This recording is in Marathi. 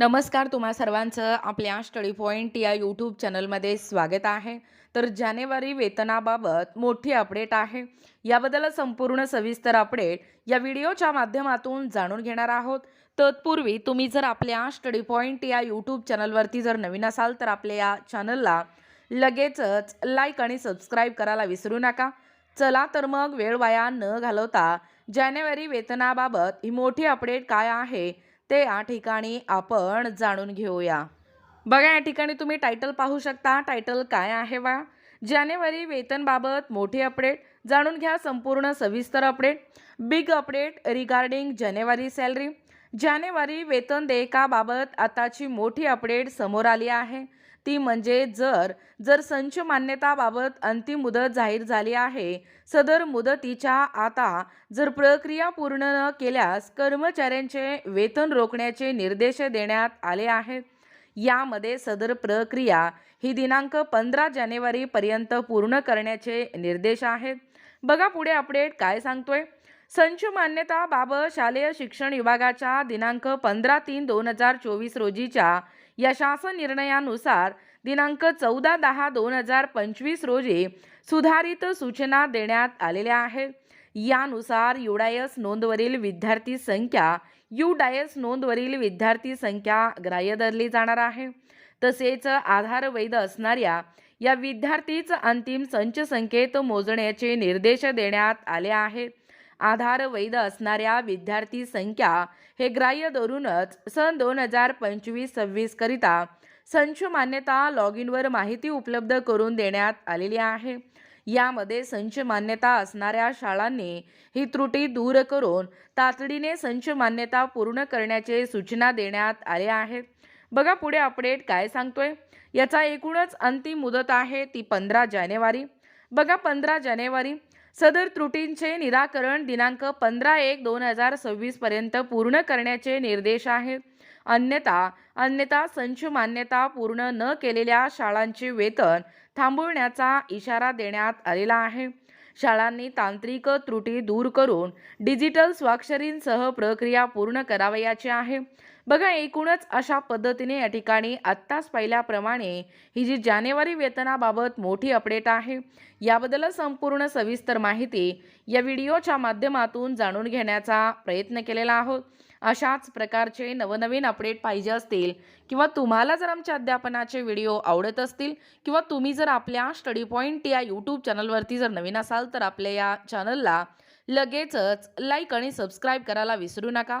नमस्कार तुम्हा सर्वांचं आपल्या स्टडी पॉईंट या यूट्यूब चॅनलमध्ये स्वागत आहे. तर जानेवारी वेतनाबाबत मोठी अपडेट आहे. याबद्दल संपूर्ण सविस्तर अपडेट या व्हिडिओच्या माध्यमातून जाणून घेणार आहोत. तत्पूर्वी तुम्ही जर आपल्या स्टडी पॉईंट या यूट्यूब चॅनलवरती जर नवीन असाल तर आपल्या या चॅनलला लगेचच लाईक आणि सबस्क्राईब करायला विसरू नका. चला तर मग वेळ वाया न घालवता जानेवारी वेतनाबाबत ही मोठी अपडेट काय आहे ते या ठिकाणी आपण जाणून घेऊया. बघा या ठिकाणी तुम्ही टायटल पाहू शकता. टायटल काय आहे वा जानेवारी वेतनबाबत मोठी अपडेट जाणून घ्या संपूर्ण सविस्तर अपडेट बिग अपडेट रिगार्डिंग जानेवारी सॅलरी जानेवारी वेतन देयकाबाबत आताची मोठी अपडेट समोर आली आहे. ती म्हणजे जर जर संच मान्यताबाबत अंतिम मुदत जाहीर झाली आहे सदर मुदतीच्या आता जर प्रक्रिया पूर्ण न केल्यास कर्मचाऱ्यांचे वेतन रोखण्याचे निर्देश देण्यात आले आहेत. यामध्ये सदर प्रक्रिया ही दिनांक पंधरा जानेवारीपर्यंत पूर्ण करण्याचे निर्देश आहेत. बघा पुढे अपडेट काय सांगतोय. संच मान्यताबाबत शालेय शिक्षण विभागाच्या दिनांक पंधरा तीन दोन हजार चोवीस रोजीच्या या शासन निर्णयानुसार दिनांक चौदा दहा दोन हजार पंचवीस रोजी सुधारित सूचना देण्यात आलेल्या आहेत. यानुसार युडायस नोंदवरील विद्यार्थी संख्या यू डायस नोंदवरील विद्यार्थी संख्या ग्राह्य धरली जाणार आहे. तसेच आधार वैध असणाऱ्या या विद्यार्थीच अंतिम संच संख्येत मोजण्याचे निर्देश देण्यात आले आहेत. आधार वैध असणाऱ्या विद्यार्थी संख्या हे ग्राह्य धरूनच सन दोन हजार पंचवीस सव्वीस करिता संच मान्यता लॉग इनवर माहिती उपलब्ध करून देण्यात आलेली आहे. यामध्ये संच मान्यता असणाऱ्या शाळांनी ही त्रुटी दूर करून तातडीने संच मान्यता पूर्ण करण्याचे सूचना देण्यात आल्या आहेत. बघा पुढे अपडेट काय सांगतोय. याचा एकूणच अंतिम मुदत आहे ती पंधरा जानेवारी. बघा पंधरा जानेवारी. सदर त्रुटींचे निराकरण दिनांक पंधरा एक दोन हजार सव्वीसपर्यंत पूर्ण करण्याचे निर्देश आहेत. अन्यथा अन्यथा संच मान्यता पूर्ण न केलेल्या शाळांचे वेतन थांबवण्याचा इशारा देण्यात आलेला आहे. शाळांनी तांत्रिक त्रुटी दूर करून डिजिटल स्वाक्षरींसह प्रक्रिया पूर्ण करावयाची आहे. बघा एकूणच अशा पद्धतीने या ठिकाणी आत्ताच पाहिल्याप्रमाणे ही जी जानेवारी वेतनाबाबत मोठी अपडेट आहे याबद्दल संपूर्ण सविस्तर माहिती या व्हिडिओच्या माध्यमातून जाणून घेण्याचा प्रयत्न केलेला आहोत. अशाच प्रकारचे नवनवीन अपडेट पाहिजे असतील किंवा तुम्हाला जर आमच्या अध्यापनाचे व्हिडिओ आवडत असतील किंवा तुम्ही जर आपल्या स्टडी पॉईंट या यूट्यूब चॅनलवरती जर नवीन असाल तर आपल्या या चॅनलला लगेचच लाईक आणि सबस्क्राईब करायला विसरू नका.